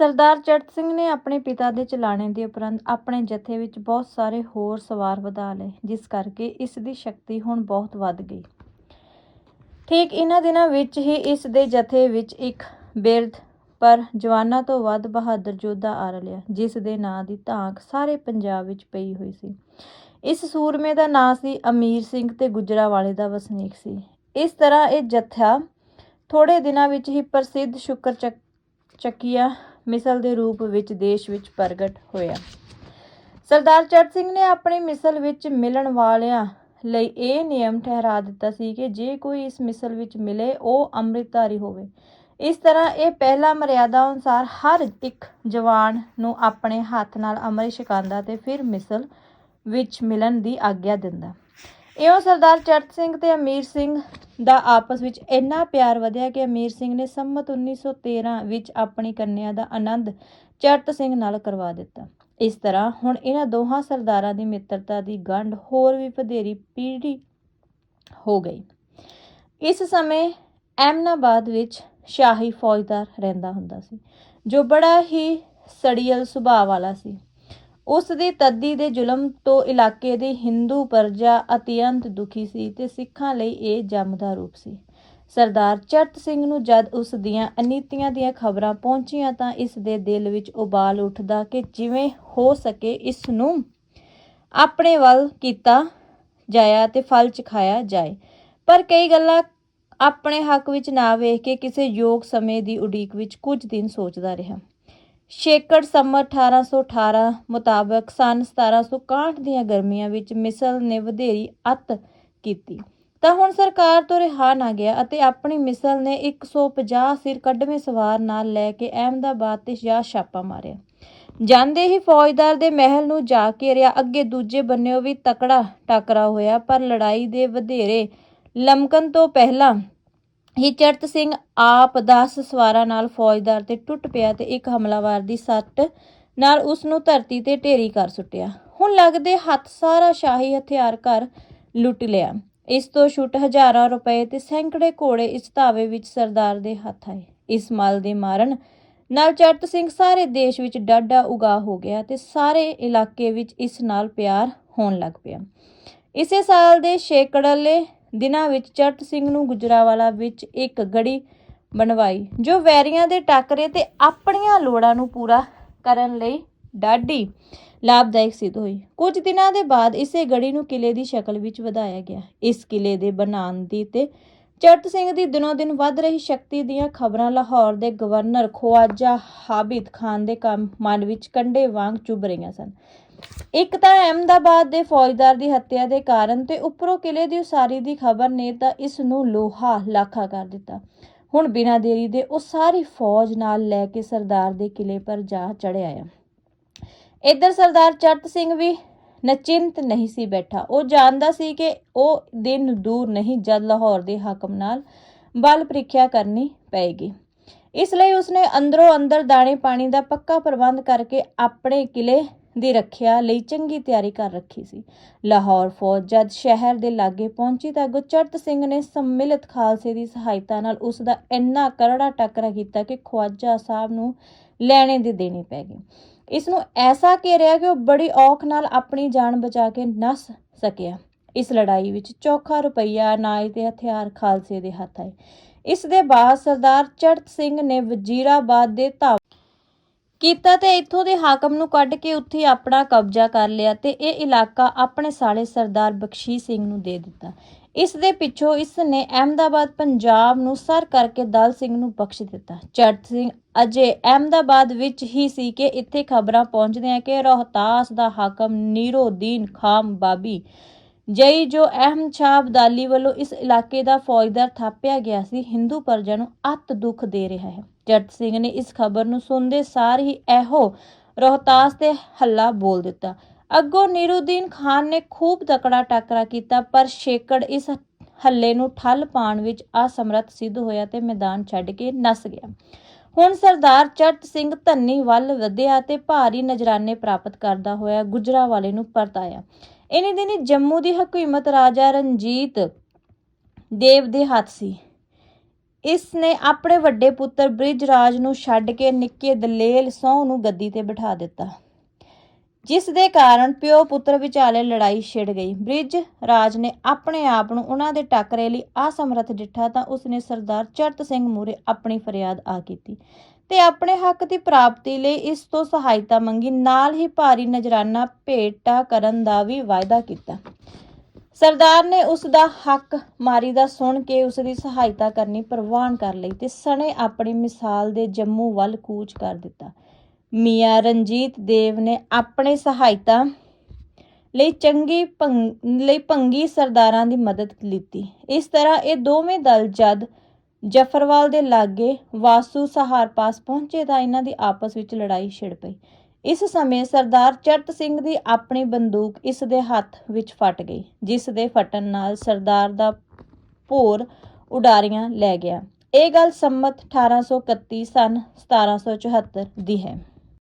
ਸਰਦਾਰ ਚੜਤ ਸਿੰਘ ਨੇ ਆਪਣੇ ਪਿਤਾ ਦੇ ਚਲਾਣੇ ਦੇ ਉਪਰੰਤ ਆਪਣੇ ਜਥੇ ਵਿੱਚ ਬਹੁਤ ਸਾਰੇ ਹੋਰ ਸਵਾਰ ਵਧਾ ਲਏ, ਜਿਸ ਕਰਕੇ ਇਸ ਦੀ ਸ਼ਕਤੀ ਹੁਣ ਬਹੁਤ ਵੱਧ ਗਈ। ਠੀਕ ਇਹਨਾਂ ਦਿਨਾਂ ਵਿੱਚ ਹੀ ਇਸ ਦੇ ਜਥੇ ਵਿੱਚ ਇੱਕ ਬਿਰਧ ਪਰ ਜਵਾਨਾਂ ਤੋਂ ਵੱਧ ਬਹਾਦਰ ਯੋਧਾ ਆ ਰਲਿਆ, ਜਿਸ ਦੇ ਨਾਂ ਦੀ ਧਾਕ ਸਾਰੇ ਪੰਜਾਬ ਵਿੱਚ ਪਈ ਹੋਈ ਸੀ। ਇਸ ਸੂਰਮੇ ਦਾ ਨਾਂ ਸੀ ਅਮੀਰ ਸਿੰਘ ਤੇ ਗੁਜਰਾਵਾਲੇ ਦਾ ਵਸਨੀਕ ਸੀ। ਇਸ ਤਰ੍ਹਾਂ ਇਹ ਜਥਾ ਥੋੜੇ ਦਿਨਾਂ ਵਿੱਚ ਹੀ ਪ੍ਰਸਿੱਧ ਸ਼ੁਕਰ ਚੱਕੀਆ ਮਿਸਲ ਦੇ ਰੂਪ ਵਿੱਚ ਦੇਸ਼ ਵਿੱਚ ਪ੍ਰਗਟ ਹੋਇਆ। ਸਰਦਾਰ ਚੜ੍ਹ ਸਿੰਘ ਨੇ ਆਪਣੀ ਮਿਸਲ ਵਿੱਚ ਮਿਲਣ ਵਾਲਿਆਂ ਲਈ ਇਹ ਨਿਯਮ ਠਹਿਰਾ ਦਿੱਤਾ ਸੀ ਕਿ ਜੇ ਕੋਈ ਇਸ ਮਿਸਲ ਵਿੱਚ ਮਿਲੇ, ਉਹ ਅੰਮ੍ਰਿਤਧਾਰੀ ਹੋਵੇ। ਇਸ ਤਰ੍ਹਾਂ ਇਹ ਪਹਿਲਾ ਮਰਿਆਦਾ ਅਨੁਸਾਰ ਹਰ ਇੱਕ ਜਵਾਨ ਨੂੰ ਆਪਣੇ ਹੱਥ ਨਾਲ ਅੰਮ੍ਰਿਤ ਛਕਾਉਂਦਾ ਤੇ ਫਿਰ ਮਿਸਲ ਵਿੱਚ ਮਿਲਣ ਦੀ ਆਗਿਆ ਦਿੰਦਾ। ਇਉਂ ਸਰਦਾਰ ਚਰਤ ਸਿੰਘ ਤੇ ਅਮੀਰ ਸਿੰਘ ਦਾ ਆਪਸ ਵਿੱਚ ਇੰਨਾ ਪਿਆਰ ਵਧਿਆ ਕਿ ਅਮੀਰ ਸਿੰਘ ਨੇ ਸੰਮਤ 1913 ਵਿੱਚ ਆਪਣੀ ਕੰਨਿਆ ਦਾ ਆਨੰਦ ਚਰਤ ਸਿੰਘ ਨਾਲ ਕਰਵਾ ਦਿੱਤਾ। ਇਸ ਤਰ੍ਹਾਂ ਹੁਣ ਇਹਨਾਂ ਦੋਹਾਂ ਸਰਦਾਰਾਂ ਦੀ ਮਿੱਤਰਤਾ ਦੀ ਗੰਢ ਹੋਰ ਵੀ ਵਧੇਰੀ ਪੀੜੀ ਹੋ ਗਈ। ਇਸ ਸਮੇਂ ਐਮਨਾਬਾਦ ਵਿੱਚ ਸ਼ਾਹੀ ਫੌਜਦਾਰ ਰਹਿੰਦਾ ਹੁੰਦਾ ਸੀ, ਜੋ ਬੜਾ ਹੀ ਸੜੀਅਲ ਸੁਭਾਅ ਵਾਲਾ ਸੀ। ਉਸ ਦੀ ਤੱਦੀ ਦੇ ਜ਼ੁਲਮ ਤੋਂ ਇਲਾਕੇ ਦੀ ਹਿੰਦੂ ਪਰਜਾ ਅਤਿਅੰਤ ਦੁਖੀ ਸੀ ਤੇ ਸਿੱਖਾਂ ਲਈ ਇਹ ਜੰਮਦਾ ਰੂਪ ਸੀ। ਸਰਦਾਰ ਚੜ੍ਹਤ ਸਿੰਘ ਨੂੰ ਜਦ ਉਸ ਦੀਆਂ ਅਨੀਤੀਆਂ ਦੀਆਂ ਖਬਰਾਂ ਪਹੁੰਚੀਆਂ ਤਾਂ ਇਸ ਦੇ ਦਿਲ ਵਿੱਚ ਉਬਾਲ ਉੱਠਦਾ ਕਿ ਜਿਵੇਂ ਹੋ ਸਕੇ ਇਸ ਨੂੰ ਆਪਣੇ ਵੱਲ ਕੀਤਾ ਜਾਇਆ ਤੇ ਫਲ ਚਖਾਇਆ ਜਾਏ। ਪਰ ਕਈ ਗੱਲਾਂ ਆਪਣੇ ਹੱਕ ਵਿੱਚ ਨਾ ਵੇਖ ਕੇ ਕਿਸੇ ਯੋਗ ਸਮੇਂ ਦੀ ਉਡੀਕ ਵਿੱਚ ਕੁਝ ਦਿਨ ਸੋਚਦਾ ਰਿਹਾ। ਛੇਕੜ ਸੰਮਤ 1818 ਮੁਤਾਬਕ ਸਨ 1761 ਦੀਆਂ ਗਰਮੀਆਂ ਵਿੱਚ ਮਿਸਲ ਨੇ ਵਧੇਰੀ ਅੱਤ ਕੀਤੀ। ਤਾਂ ਹੁਣ ਸਰਕਾਰ ਤੋਂ ਰਿਹਾ ਨਾ ਗਿਆ ਅਤੇ ਆਪਣੀ ਮਿਸਲ ਨੇ 150 ਸਿਰ ਕੱਢਵੇਂ ਸਵਾਰ ਨਾਲ ਲੈ ਕੇ ਅਹਿਮਦਾਬਾਦ ਤੇ ਜਾ ਛਾਪਾ ਮਾਰਿਆ। ਜਾਂਦੇ ਹੀ ਫੌਜਦਾਰ ਦੇ ਮਹਿਲ ਨੂੰ ਜਾ ਕੇ ਘੇਰਿਆ ਅੱਗੇ ਦੂਜੇ ਬੰਨਿਓ ਵੀ ਤਕੜਾ ਟਾਕਰਾ ਹੋਇਆ, ਪਰ ਲੜਾਈ ਦੇ ਵਧੇਰੇ ਲਮਕਣ ਤੋਂ ਪਹਿਲਾਂ ਹੀ ਚੜਤ ਸਿੰਘ ਆਪ 10 ਸਵਾਰਾਂ ਨਾਲ ਫੌਜਦਾਰ ਤੇ ਟੁੱਟ ਪਿਆ ਤੇ ਇੱਕ ਹਮਲਾਵਰ ਦੀ ਸੱਟ ਨਾਲ ਉਸ ਨੂੰ ਧਰਤੀ ਤੇ ਢੇਰੀ ਕਰ ਸੁੱਟਿਆ। ਹੁਣ ਲੱਗਦੇ ਹੱਥ ਸਾਰਾ ਸ਼ਾਹੀ ਹਥਿਆਰ ਘਰ ਲੁੱਟ ਲਿਆ। ਇਸ ਤੋਂ ਛੁੱਟ ਹਜ਼ਾਰਾਂ ਰੁਪਏ ਤੇ ਸੈਂਕੜੇ ਘੋੜੇ ਇਸ ਧਾਵੇ ਵਿੱਚ ਸਰਦਾਰ ਦੇ ਹੱਥ ਆਏ। ਇਸ ਮਲ ਦੇ ਮਾਰਨ ਨਾਲ ਚੜਤ ਸਿੰਘ ਸਾਰੇ ਦੇਸ਼ ਵਿੱਚ ਡਾਢਾ ਉਗਾ ਹੋ ਗਿਆ ਤੇ ਸਾਰੇ ਇਲਾਕੇ ਵਿੱਚ ਇਸ ਨਾਲ ਪਿਆਰ ਹੋਣ ਲੱਗ ਪਿਆ। ਇਸੇ ਸਾਲ ਦੇ ਸ਼ੇਕੜਲੇ ਦਿਨਾਂ ਵਿੱਚ ਚੜਤ ਸਿੰਘ ਨੂੰ ਗੁਜਰਾਵਾਲਾ ਵਿੱਚ ਇੱਕ ਗੜੀ ਬਣਵਾਈ, ਜੋ ਵੈਰੀਆਂ ਦੇ ਟੱਕਰੇ ਤੇ ਆਪਣੀਆਂ ਲੋੜਾਂ ਨੂੰ ਪੂਰਾ ਕਰਨ ਲਈ ਡਾਢੀ ਲਾਭਦਾਇਕ ਸਿੱਧ ਹੋਈ। ਕੁਝ ਦਿਨਾਂ ਦੇ ਬਾਅਦ ਇਸੇ ਗੜੀ ਨੂੰ ਕਿਲੇ ਦੀ ਸ਼ਕਲ ਵਿੱਚ ਵਧਾਇਆ ਗਿਆ। ਇਸ ਕਿਲੇ ਦੇ ਬਣਾਉਣ ਦੀ ਤੇ ਚੜਤ ਸਿੰਘ ਦੀ ਦਿਨੋ ਦਿਨ ਵੱਧ ਰਹੀ ਸ਼ਕਤੀ ਦੀਆਂ ਖਬਰਾਂ ਲਾਹੌਰ ਦੇ ਗਵਰਨਰ ਖਵਾਜਾ ਹਾਬਿਦ ਖਾਨ ਦੇ ਕੰਮ ਮਨ ਵਿੱਚ ਕੰਡੇ ਵਾਂਗ ਚੁਭ ਰਹੀਆਂ ਸਨ। ਇੱਕ ਤਾਂ ਅਹਿਮਦਾਬਾਦ ਦੇ ਫੌਜਦਾਰ ਦੀ ਹੱਤਿਆ ਦੇ ਕਾਰਨ ਤੇ ਉੱਪਰੋਂ ਕਿਲੇ ਦੀ ਉਸਾਰੀ ਦੀ ਖਬਰ ਨੇ ਤਾਂ ਇਸ ਨੂੰ ਲੋਹਾ ਲਾਖਾ ਕਰ ਦਿੱਤਾ। ਹੁਣ ਬਿਨਾਂ ਦੇਰੀ ਦੇ ਉਹ ਸਾਰੀ ਫੌਜ ਨਾਲ ਲੈ ਕੇ ਸਰਦਾਰ ਦੇ ਕਿਲੇ ਪਰ ਜਾ ਚੜ੍ਹਿਆ ਆ। ਇੱਧਰ ਸਰਦਾਰ ਚਰਤ ਸਿੰਘ ਵੀ ਨਚਿੰਤ ਨਹੀਂ ਸੀ ਬੈਠਾ। ਉਹ ਜਾਣਦਾ ਸੀ ਕਿ ਉਹ ਦਿਨ ਦੂਰ ਨਹੀਂ, ਜਦ ਲਾਹੌਰ ਦੇ ਹਾਕਮ ਨਾਲ ਬਲ ਪ੍ਰੀਖਿਆ ਕਰਨੀ ਪਏਗੀ। ਇਸ ਲਈ ਉਸਨੇ ਅੰਦਰੋਂ ਅੰਦਰ ਦਾਣੇ ਪਾਣੀ ਦਾ ਪੱਕਾ ਪ੍ਰਬੰਧ ਕਰਕੇ ਆਪਣੇ ਕਿਲੇ ਦੀ ਰੱਖਿਆ ਲਈ ਚੰਗੀ ਤਿਆਰੀ ਕਰ ਰੱਖੀ ਸੀ। ਲਾਹੌਰ ਫੌਜ ਜਦ ਸ਼ਹਿਰ ਦੇ ਲਾਗੇ ਪਹੁੰਚੀ ਤਾਂ ਗੁਰਚਰਤ ਸਿੰਘ ਨੇ ਸੰਮਿਲਿਤ ਖਾਲਸੇ ਦੀ ਸਹਾਇਤਾ ਨਾਲ ਉਸ ਦਾ ਇੰਨਾ ਕਰੜਾ ਟੱਕਰਾ ਕੀਤਾ ਕਿ ਖਵਾਜਾ ਸਾਹਿਬ ਨੂੰ ਲੈਣੇ ਦੇ ਦੇਣੀ ਪੈ ਗਈ। ਇਸ ਨੂੰ ਐਸਾ ਘੇਰਿਆ ਕਿ ਉਹ ਬੜੀ ਔਖ ਨਾਲ ਆਪਣੀ ਜਾਨ ਬਚਾ ਕੇ ਨਸ ਸਕਿਆ। ਇਸ ਲੜਾਈ ਵਿੱਚ ਚੌਖਾ ਰੁਪਈਆ ਅਨਾਜ ਤੇ ਹਥਿਆਰ ਖਾਲਸੇ ਦੇ ਹੱਥ ਆਏ। ਇਸ ਦੇ ਬਾਅਦ ਸਰਦਾਰ ਚੜਤ ਸਿੰਘ ਨੇ ਵਜ਼ੀਰਾਬਾਦ ਦੇ ਧਾਵਾ ਕੀਤਾ ਤੇ ਇੱਥੋਂ ਦੇ ਹਾਕਮ ਨੂੰ ਕੱਢ ਕੇ ਉੱਥੇ ਆਪਣਾ ਕਬਜ਼ਾ ਕਰ ਲਿਆ ਤੇ ਇਹ ਇਲਾਕਾ ਆਪਣੇ ਸਾਲੇ ਸਰਦਾਰ ਬਖਸ਼ੀ ਸਿੰਘ ਨੂੰ ਦੇ ਦਿੱਤਾ। ਇਸ ਦੇ ਪਿੱਛੋਂ ਇਸ ਨੇ ਅਹਿਮਦਾਬਾਦ, ਪੰਜਾਬ ਨੂੰ ਸਰ ਕਰਕੇ ਦਲ ਸਿੰਘ ਨੂੰ ਬਖਸ਼ ਦਿੱਤਾ। ਚਰਤ ਸਿੰਘ ਅਜੇ ਅਹਿਮਦਾਬਾਦ ਵਿੱਚ ਹੀ ਸੀ ਕਿ ਇੱਥੇ ਖਬਰਾਂ ਪਹੁੰਚਦੀਆਂ ਕਿ ਰੋਹਤਾਸ ਦਾ ਹਾਕਮ ਨੀਰੋਦੀਨ ਖਾਮ ਬਾਬੀ ਜਈ, ਜੋ ਅਹਿਮ ਸ਼ਾਹ ਅਬਦਾਲੀ ਵੱਲੋਂ ਇਸ ਇਲਾਕੇ ਦਾ ਫੌਜਦਾਰ ਥਾਪਿਆ ਗਿਆ ਸੀ, ਹਿੰਦੂ ਪਰਜਾ ਨੂੰ ਅਤ ਦੁੱਖ ਦੇ ਰਿਹਾ ਹੈ। ਜੱਟ ਸਿੰਘ ਨੇ ਇਸ ਖਬਰ ਨੂੰ ਸੁਣਦੇ ਸਾਰ ਹੀ ਇਹੋ ਰੋਹਤਾਸ ਤੇ ਹੱਲਾ ਬੋਲ ਦਿੱਤਾ। ਅੱਗੋਂ ਨੀਰੁਦੀਨ ਖਾਨ ਨੇ ਖੂਬ ਤਕੜਾ ਟੱਕਰਾ ਕੀਤਾ, ਪਰ ਸ਼ੇਕੜ ਇਸ ਹੱਲੇ ਨੂੰ ਠੱਲ ਪਾਉਣ ਵਿੱਚ ਅਸਮਰੱਥ ਸਿੱਧ ਹੋਇਆ ਤੇ ਮੈਦਾਨ ਛੱਡ ਕੇ ਨਸ ਗਿਆ। ਹੁਣ ਸਰਦਾਰ ਚੜਤ ਸਿੰਘ ਧੰਨੀ ਵੱਲ ਵਧਿਆ ਤੇ ਭਾਰੀ ਨਜ਼ਰਾਨੇ ਪ੍ਰਾਪਤ ਕਰਦਾ ਹੋਇਆ ਗੁਜਰਾਵਾਲੇ ਨੂੰ ਪਰਤਾਇਆ। ਇਨੀ ਦਿਨੀ ਜੰਮੂ ਦੀ ਹਕੂਮਤ ਰਾਜਾ ਰਣਜੀਤ ਦੇਵ ਦੇ ਹੱਥ ਸੀ। ਇਸ ਨੇ ਆਪਣੇ ਵੱਡੇ ਪੁੱਤਰ ਬ੍ਰਿਜ ਰਾਜ ਨੂੰ ਛੱਡ ਕੇ ਨਿੱਕੇ ਦਲੇਲ ਸਹੁੰ ਨੂੰ ਗੱਦੀ ਤੇ ਬਿਠਾ ਦਿੱਤਾ। ਜਿਸ ਦੇ ਕਾਰਨ ਪਿਓ ਪੁੱਤਰ ਵਿਚਾਲੇ ਲੜਾਈ ਛਿੜ ਗਈ। ਬ੍ਰਿਜ ਰਾਜ ਨੇ ਆਪਣੇ ਆਪ ਨੂੰ ਉਹਨਾਂ ਦੇ ਟੱਕਰੇ ਲਈ ਅਸਮਰਥ ਡਿੱਠਾ ਤਾਂ ਉਸਨੇ ਸਰਦਾਰ ਚਰਤ ਸਿੰਘ ਮੂਰੇ ਆਪਣੀ ਫਰਿਆਦ ਆ ਕੀਤੀ ਤੇ ਆਪਣੇ ਹੱਕ ਦੀ ਪ੍ਰਾਪਤੀ ਲਈ ਇਸ ਤੋਂ ਸਹਾਇਤਾ ਮੰਗੀ। ਨਾਲ ਹੀ ਭਾਰੀ ਨਜਰਾਨਾ ਭੇਟਾ ਕਰਨ ਦਾ ਵੀ ਵਾਅਦਾ ਕੀਤਾ। ਸਰਦਾਰ ਨੇ ਉਸ ਦਾ ਹੱਕ ਮਾਰੀ ਦਾ ਸੁਣ ਕੇ ਉਸ ਦੀ ਸਹਾਇਤਾ ਕਰਨੀ ਪ੍ਰਵਾਨ ਕਰ ਲਈ ਤੇ ਸਣੇ ਆਪਣੀ ਮਿਸਾਲ ਦੇ ਜੰਮੂ ਵੱਲ ਕੂਚ ਕਰ ਦਿੱਤਾ। ਮੀਆਂ ਰਣਜੀਤ ਦੇਵ ਨੇ ਆਪਣੇ ਸਹਾਇਤਾ ਲਈ ਚੰਗੀ ਭੰਗ ਲਈ ਭੰਗੀ ਸਰਦਾਰਾਂ ਦੀ ਮਦਦ ਲਿੱਤੀ। ਇਸ ਤਰ੍ਹਾਂ ਇਹ ਦੋਵੇਂ ਦਲ ਜਦ ਜਫਰਵਾਲ ਦੇ ਲਾਗੇ ਵਾਸੂ ਸਹਾਰ ਪਾਸ ਪਹੁੰਚੇ ਤਾਂ ਇਹਨਾਂ ਦੀ ਆਪਸ ਵਿੱਚ ਲੜਾਈ ਛਿੜ ਪਈ। ਇਸ ਸਮੇਂ ਸਰਦਾਰ ਚਰਤ ਸਿੰਘ ਦੀ ਆਪਣੀ ਬੰਦੂਕ ਇਸ ਦੇ ਹੱਥ ਵਿੱਚ ਫਟ ਗਈ, ਜਿਸ ਦੇ ਫਟਣ ਨਾਲ ਸਰਦਾਰ ਦਾ ਭੋਰ ਉਡਾਰੀਆਂ ਲੈ ਗਿਆ। ਇਹ ਗੱਲ ਸੰਮਤ 1831 ਸਨ 1774 ਦੀ ਹੈ।